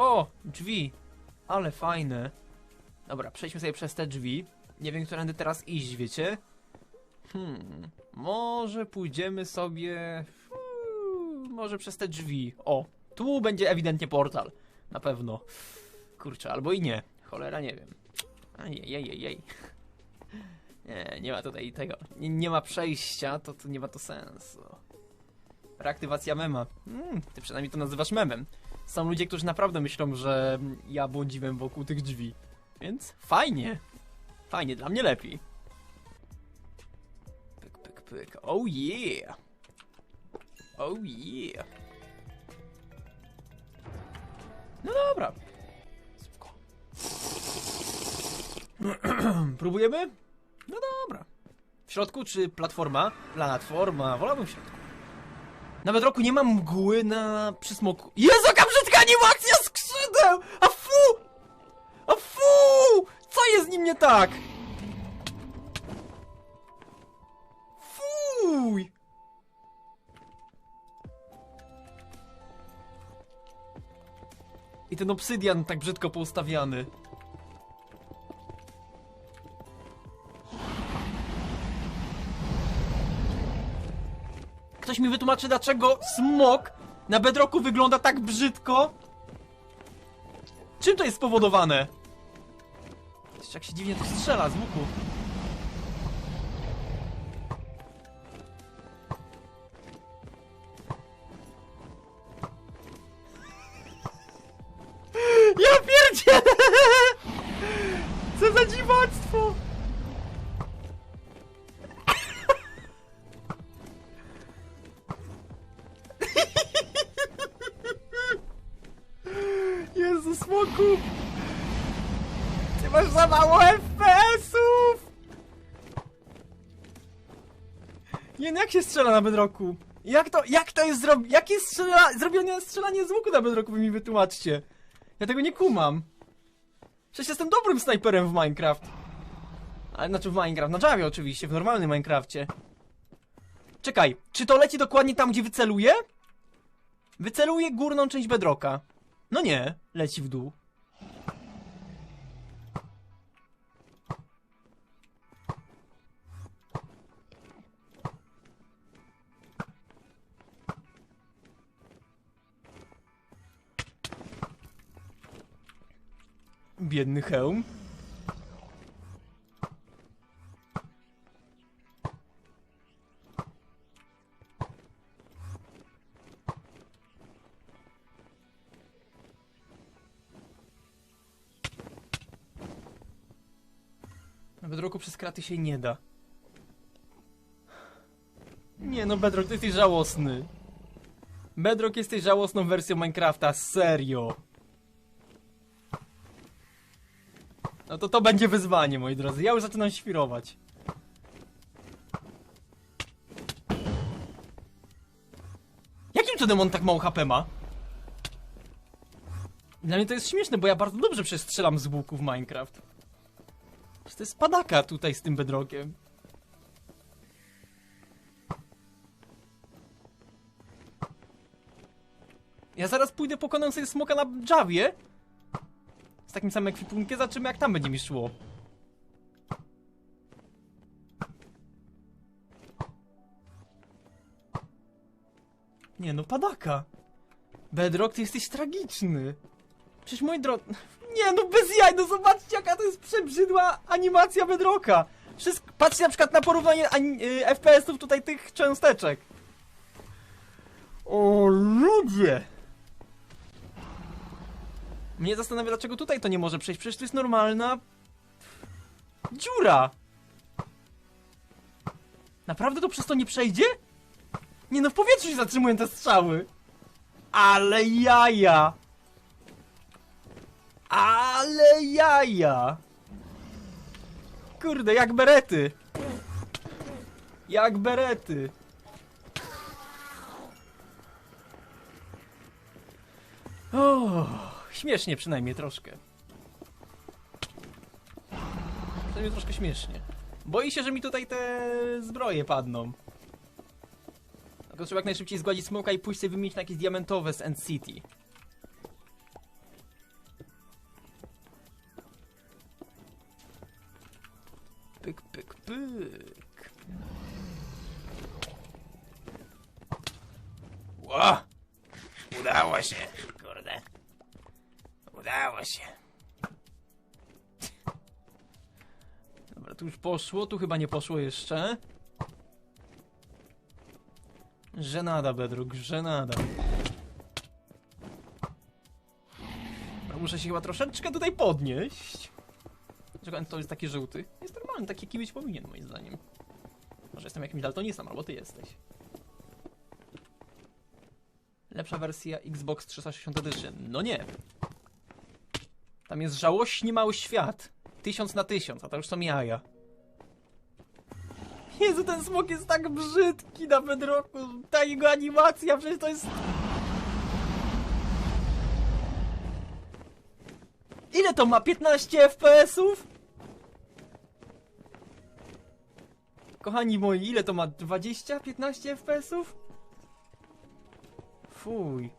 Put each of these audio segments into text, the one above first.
O, drzwi. Ale fajne. Dobra, przejdźmy sobie przez te drzwi. Nie wiem, którędy teraz iść, wiecie? Hmm, może pójdziemy sobie... Uuu, może przez te drzwi. O, tu będzie ewidentnie portal. Na pewno. Kurczę, albo i nie. Cholera, nie wiem. A nie, jej, jej, jej. Nie, nie ma tutaj tego. Nie, nie ma przejścia, to, to nie ma to sensu. Reaktywacja mema. Hmm, ty przynajmniej to nazywasz memem. Są ludzie, którzy naprawdę myślą, że ja błądziłem wokół tych drzwi. Więc fajnie. Fajnie, dla mnie lepiej. Pyk, pyk, pyk. Oh yeah. Oh yeah. No dobra. Spoko. Próbujemy? No dobra. W środku czy platforma? Platforma, wolałbym w środku. Nawet roku nie mam mgły na przysmoku. Jezu, jaka animacja skrzydeł! A fu! A fu! Co jest z nim nie tak? Fuj! I ten obsydian tak brzydko poustawiany. Ktoś mi wytłumaczy, dlaczego smok na bedroku wygląda tak brzydko? Czym to jest spowodowane? Jak się dziwnie to strzela z łuku. Jak się strzela na bedroku? Jak to, jak to jest zrobione? Jak jest strzela, zrobione strzelanie z łuku na bedroku? Wy mi wytłumaczcie. Ja tego nie kumam. Przecież jestem dobrym snajperem w Minecraft. Ale znaczy w Minecraft, na Javie oczywiście, w normalnym Minecrafcie. Czekaj, czy to leci dokładnie tam, gdzie wyceluję? Wyceluję górną część bedroka. No nie, leci w dół. Biedny hełm. Na Bedrocku przez kraty się nie da. Nie no, Bedrock, ty jesteś żałosny. Bedrock jesteś żałosną wersją Minecrafta, serio. No to to będzie wyzwanie, moi drodzy. Ja już zaczynam świrować. Jakim cudem on tak mało HP ma? Dla mnie to jest śmieszne, bo ja bardzo dobrze przestrzelam z łuku w Minecraft. Przecież To jest padaka tutaj z tym bedrockiem. Ja zaraz pójdę pokonam sobie smoka na Javie. Z takim samym ekwipunkiem, zobaczymy jak tam będzie mi szło. Nie no, padaka. Bedrock, ty jesteś tragiczny. Przecież mój dro... Nie no, bez jaj, no zobaczcie jaka to jest przebrzydła animacja Bedrocka. Wszystko... Patrzcie na przykład na porównanie ani... y, FPS-ów tutaj tych cząsteczek. O ludzie! Mnie zastanawia, dlaczego tutaj to nie może przejść. Przecież to jest normalna... Dziura! Naprawdę to przez to nie przejdzie? Nie no, w powietrzu się zatrzymują te strzały. Ale jaja! Ale jaja! Kurde, jak berety! Jak berety! O, śmiesznie przynajmniej troszkę. Przynajmniej troszkę śmiesznie. Boi się, że mi tutaj te zbroje padną. Tylko trzeba jak najszybciej zgładzić smoka i pójść sobie wymienić na jakieś diamentowe z End City. Się. Dobra, tu już poszło, tu chyba nie poszło jeszcze. Żenada, Bedrock, żenada. Muszę się chyba troszeczkę tutaj podnieść. Dlaczego to jest taki żółty? Jest normalny, taki jaki być powinien, moim zdaniem. Może jestem jakimś daltonistą, albo ty jesteś. Lepsza wersja Xbox 360 Edition. No nie. Tam jest żałośnie mały świat. Tysiąc na tysiąc, a to już są jaja. Jezu, ten smok jest tak brzydki na bedroku. Ta jego animacja, przecież to jest... Ile to ma? 15 FPS-ów? Kochani moi, ile to ma? 20? 15 FPS-ów? Fuj.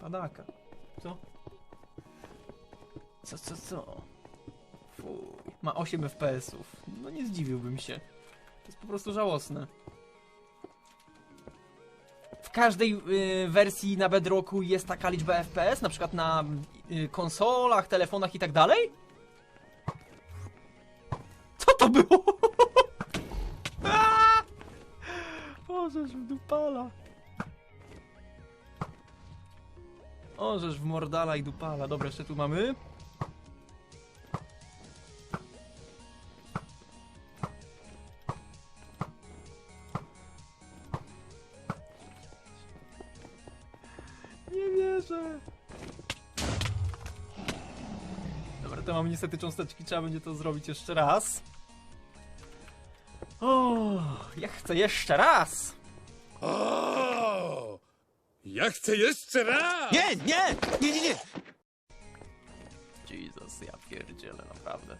Padaka. Co? Co, co, co? Fuj. Ma 8 FPS-ów. No nie zdziwiłbym się. To jest po prostu żałosne. W każdej y, wersji na Bedrocku jest taka liczba FPS, na przykład na y, konsolach, telefonach i tak dalej? Co to było? O, żeż w dupala. O, żeż w mordala i dupala. Dobra, jeszcze tu mamy. To mamy niestety cząsteczki, trzeba będzie to zrobić jeszcze raz. O, ja chcę jeszcze raz. O! Ja chcę jeszcze raz! Nie, nie, nie, nie, nie. Jesus, ja pierdzielę, naprawdę.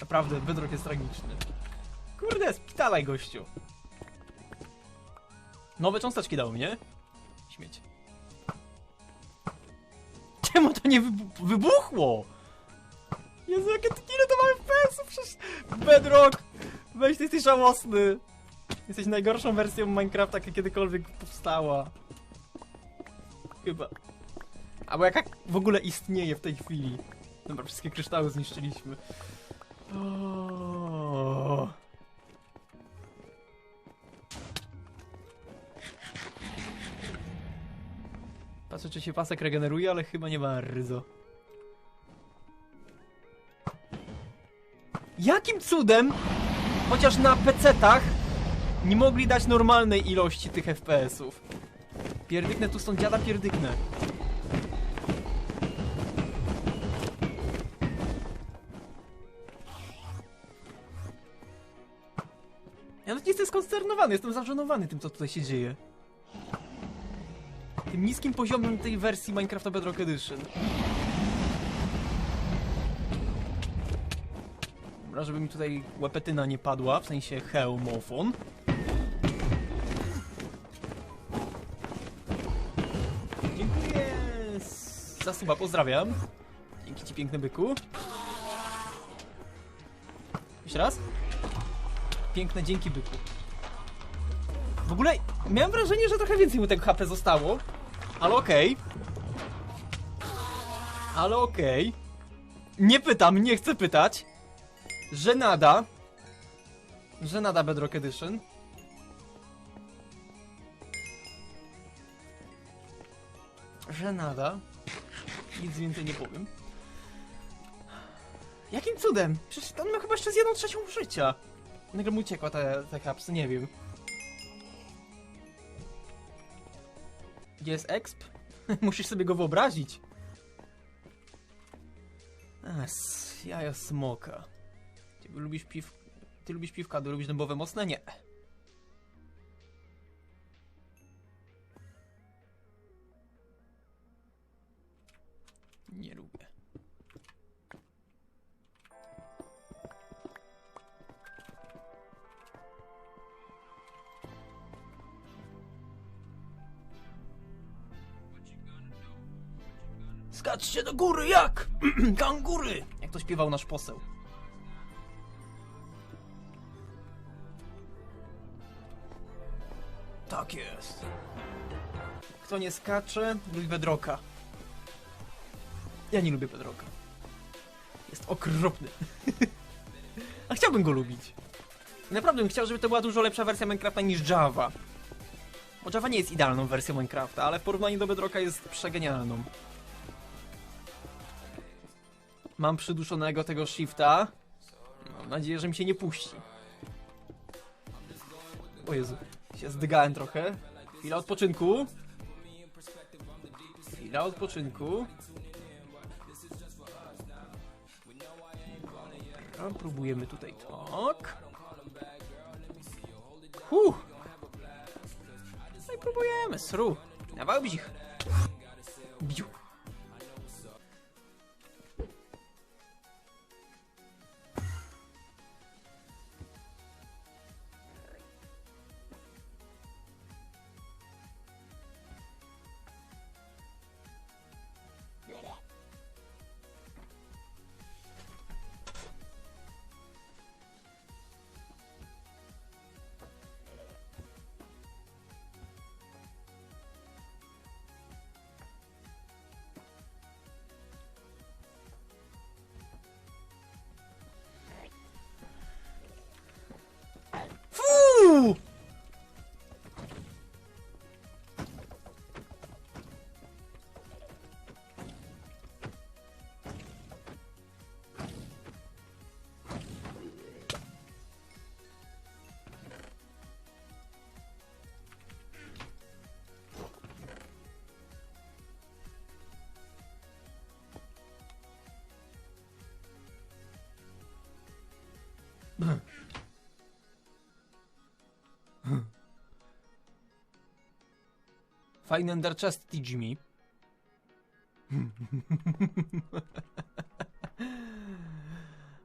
Naprawdę, wydruk jest tragiczny. Kurde, spitalaj gościu. Nowe cząsteczki dał mnie. Śmieć. Czemu to nie wybu wybuchło? Jezu, jakie ile to mamy FPS-ów przecież... Bedrock! Weź, ty jesteś żałosny. Jesteś najgorszą wersją Minecrafta, jaka kiedykolwiek powstała. Chyba. Albo jaka w ogóle istnieje w tej chwili. Dobra, wszystkie kryształy zniszczyliśmy. O. Patrzę, czy się pasek regeneruje, ale chyba nie bardzo. Jakim cudem, chociaż na PC-tach, nie mogli dać normalnej ilości tych FPS-ów? Pierdyknę tu stąd dziada pierdyknę. Ja nawet nie jestem skonsternowany, jestem zażenowany tym, co tutaj się dzieje. Tym niskim poziomem tej wersji Minecrafta Bedrock Edition. Dobra, żeby mi tutaj łepetyna nie padła, w sensie hełmofon. Dziękuję za suba, pozdrawiam. Dzięki ci piękny byku. Jeszcze raz. Piękne dzięki byku. W ogóle miałem wrażenie, że trochę więcej mu tego HP zostało. Ale okej. Ale okej. Nie pytam, nie chcę pytać. Że nada. Że nada Bedrock Edition. Że nada. Nic więcej nie powiem. Jakim cudem? Przecież on ma chyba jeszcze z jedną trzecią życia. Nagle mu uciekła te, te kapsy, nie wiem. Jest exp? Musisz sobie go wyobrazić. As, jaja smoka. Ty lubisz piw... Ty lubisz piwka, ty lubisz dębowe mocne? Nie Skaczcie do góry, jak? Kangury! Jak to śpiewał nasz poseł. Tak jest. Kto nie skacze, lubi Bedroka. Ja nie lubię Bedroka. Jest okropny. A chciałbym go lubić. Naprawdę bym chciał, żeby to była dużo lepsza wersja Minecrafta niż Java. Bo Java nie jest idealną wersją Minecrafta, ale w porównaniu do Bedrocka jest przegenialną. Mam przyduszonego tego shifta. Mam nadzieję, że mi się nie puści. O Jezu, się zdygałem trochę. Chwila odpoczynku. Chwila odpoczynku. Dobra, próbujemy tutaj tak. Huh. No i próbujemy, sru. Dawał bzich. Fajny Ender Chest Tijimi.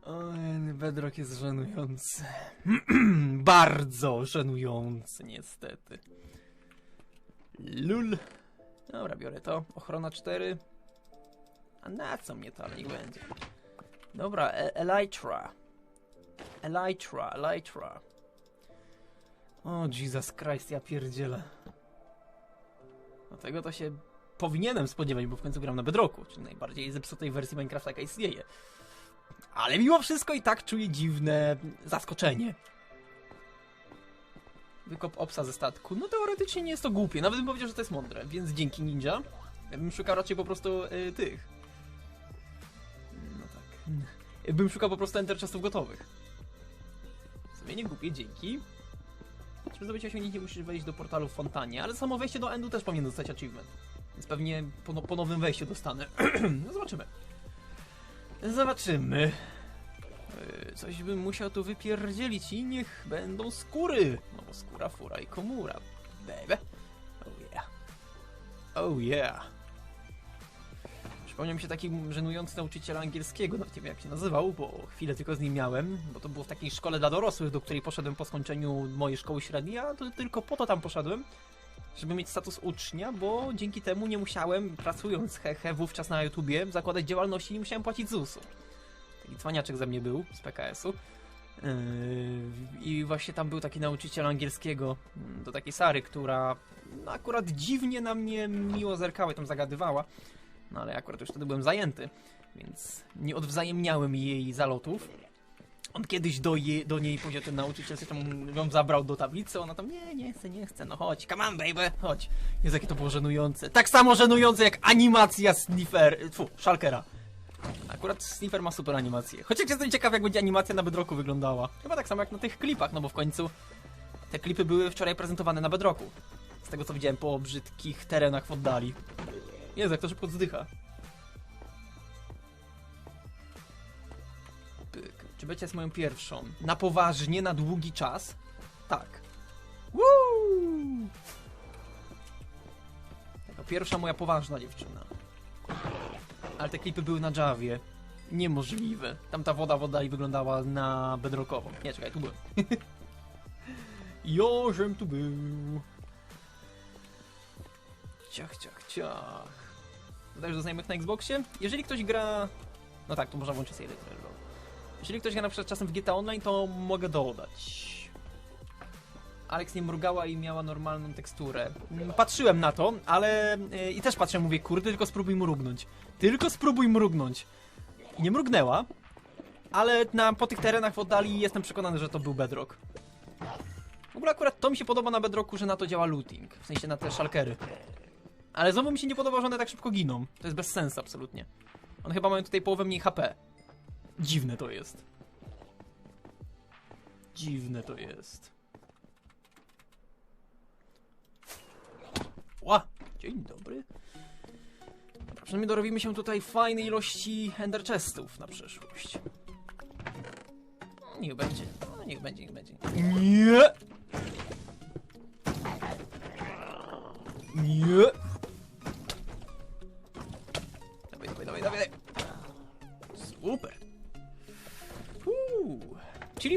Oj, Bedrock jest żenujący. Bardzo żenujący, niestety. Lul. Dobra, biorę to. Ochrona 4. A na co mnie to niech będzie? Dobra, e Elytra. Elytra, Elytra. O, Jesus Christ, ja pierdzielę. No tego to się powinienem spodziewać, bo w końcu gram na Bedrocku, czyli najbardziej zepsutej wersji Minecrafta, jaka istnieje. Ale mimo wszystko i tak czuję dziwne zaskoczenie. Wykop obsa ze statku. No teoretycznie nie jest to głupie, nawet bym powiedział, że to jest mądre, więc dzięki ninja. Ja bym szukał raczej po prostu y, tych. No tak. Bym szukał po prostu enter gotowych. Nie głupie, dzięki. Żeby zdobyć osiągnięcie musisz wejść do portalu w fontanie, ale samo wejście do endu też powinien dostać achievement. Więc pewnie po, no- po nowym wejściu dostanę. no zobaczymy. Zobaczymy. Yy, Coś bym musiał tu wypierdzielić i niech będą skóry. No bo skóra, fura i komura. Baby. Oh yeah. Oh yeah. Przypomniał mi się taki żenujący nauczyciel angielskiego, nawet nie wiem jak się nazywał, bo chwilę tylko z nim miałem, bo to było w takiej szkole dla dorosłych, do której poszedłem po skończeniu mojej szkoły średniej, a to tylko po to tam poszedłem, żeby mieć status ucznia, bo dzięki temu nie musiałem, pracując hehe wówczas na YouTubie, zakładać działalności, nie musiałem płacić ZUS-u. Taki cwaniaczek ze mnie był, z PKS-u. Yy, I właśnie tam był taki nauczyciel angielskiego, mm, do takiej Sary, która no, akurat dziwnie na mnie miło zerkała i tam zagadywała. No ale akurat już wtedy byłem zajęty, więc nie odwzajemniałem jej zalotów. On kiedyś do, je, do niej powiedział, ten nauczyciel się tam ją zabrał do tablicy, ona tam nie, nie chcę, nie chcę, no chodź, come on baby, chodź. Jezu, jakie to było żenujące. Tak samo żenujące jak animacja Sniffer, fu, Shulkera. Akurat Sniffer ma super animację. Chociaż jestem ciekaw, jak będzie animacja na Bedrocku wyglądała. Chyba tak samo jak na tych klipach, no bo w końcu te klipy były wczoraj prezentowane na Bedrocku. Z tego co widziałem po brzydkich terenach w oddali. Jezu, jak to szybko zdycha. Pyk. Czy będzie jest moją pierwszą? Na poważnie, na długi czas? Tak. Woo! Pierwsza moja poważna dziewczyna. Ale te klipy były na Javie. Niemożliwe. Tam ta woda, woda i wyglądała na bedrockową. Nie, czekaj, tu byłem. Jożem tu był. Ciach, ciach, ciach. Dodajesz do znajomych na Xboxie. Jeżeli ktoś gra... No tak, to można włączyć sobie lol. Jeżeli ktoś gra na przykład czasem w GTA Online, to mogę dodać. Alex nie mrugała i miała normalną teksturę. Mm, Patrzyłem na to, ale... yy, I też patrzę, mówię, kurde, tylko spróbuj mrugnąć. Tylko spróbuj mrugnąć. Nie mrugnęła, ale na, po tych terenach w oddali jestem przekonany, że to był Bedrock. W ogóle akurat to mi się podoba na Bedrocku, że na to działa looting. W sensie na te szalkery. Ale znowu mi się nie podoba, że one tak szybko giną. To jest bez sensu absolutnie. One chyba mają tutaj połowę mniej HP. Dziwne to jest. Dziwne to jest. Ła! Dzień dobry. Przynajmniej dorobimy się tutaj fajnej ilości Ender Chestów na przyszłość. Niech będzie. No, niech będzie, niech będzie. Nie! Nie!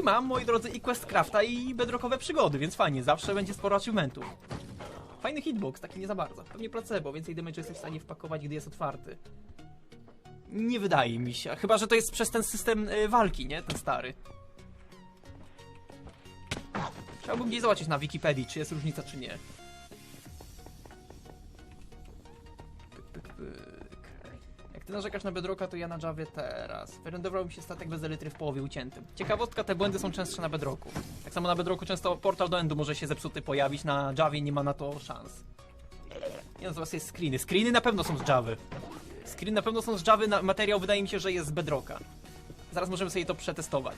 Mam, moi drodzy, i Questcrafta, i bedrockowe przygody, więc fajnie, zawsze będzie sporo achievementów. Fajny hitbox, taki nie za bardzo. Pewnie placebo, więcej damage jesteś w stanie wpakować, gdy jest otwarty. Nie wydaje mi się, chyba że to jest przez ten system y, walki, nie? Ten stary. Chciałbym gdzieś zobaczyć na Wikipedii, czy jest różnica, czy nie. Pyk, pyk, pyk. Ty narzekasz na Bedrocka, to ja na Javie teraz. Wyrenderował mi się statek bez elitry w połowie uciętym. Ciekawostka, te błędy są częstsze na Bedrocku. Tak samo na Bedrocku często portal do endu może się zepsuty pojawić, na Javie nie ma na to szans. Nie no, sobie screeny. Screeny na pewno są z Javy. Screeny na pewno są z Javy, materiał wydaje mi się, że jest z Bedrocka. Zaraz możemy sobie to przetestować.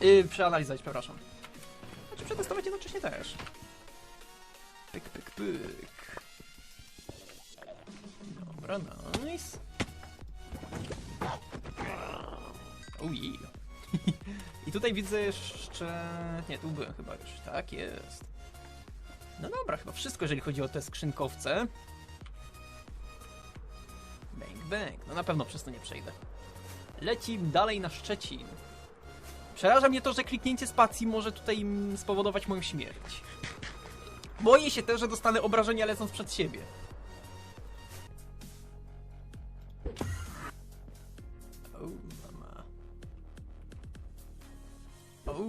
Yy, przeanalizować, przepraszam. Znaczy przetestować jednocześnie też. Pyk, pyk, pyk. Dobra, nice. Oh yeah. I tutaj widzę jeszcze... Nie, tu byłem chyba już. Tak jest. No dobra, chyba wszystko, jeżeli chodzi o te skrzynkowce. Bang, bang. No na pewno przez to nie przejdę. Lecim dalej na Szczecin. Przeraża mnie to, że kliknięcie spacji może tutaj mm, spowodować moją śmierć. Boję się też, że dostanę obrażenia lecąc przed siebie.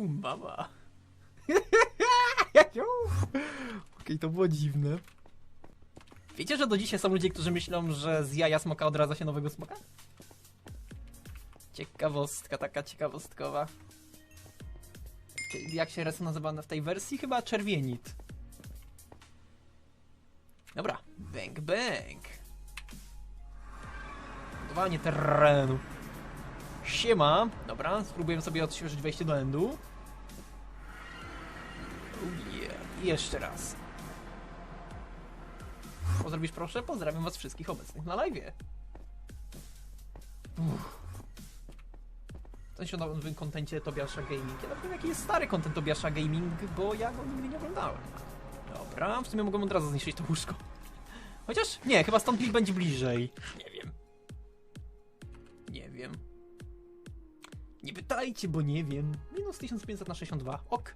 Mama. Okej, to było dziwne. Wiecie, że do dzisiaj są ludzie, którzy myślą, że z jaja smoka odradza się nowego smoka? Ciekawostka, taka ciekawostkowa. Jak się res nazywa w tej wersji? Chyba czerwienit. Dobra, bang bang. Budowanie terenu. Siema. Dobra, spróbujemy sobie odświeżyć wejście do endu. Jeszcze raz. Pozdrowisz proszę? Pozdrawiam was wszystkich obecnych na live. W sensie o nowym kontencie Tobiasza Gaming. Ja wiem jaki jest stary kontent Tobiasza Gaming, bo ja go nigdy nie oglądałem. Dobra, w sumie mogłem od razu zniszczyć to łóżko. Chociaż nie, chyba stąd mi będzie bliżej. Nie wiem. Nie wiem. Nie pytajcie, bo nie wiem. Minus 1500 na 62. Ok.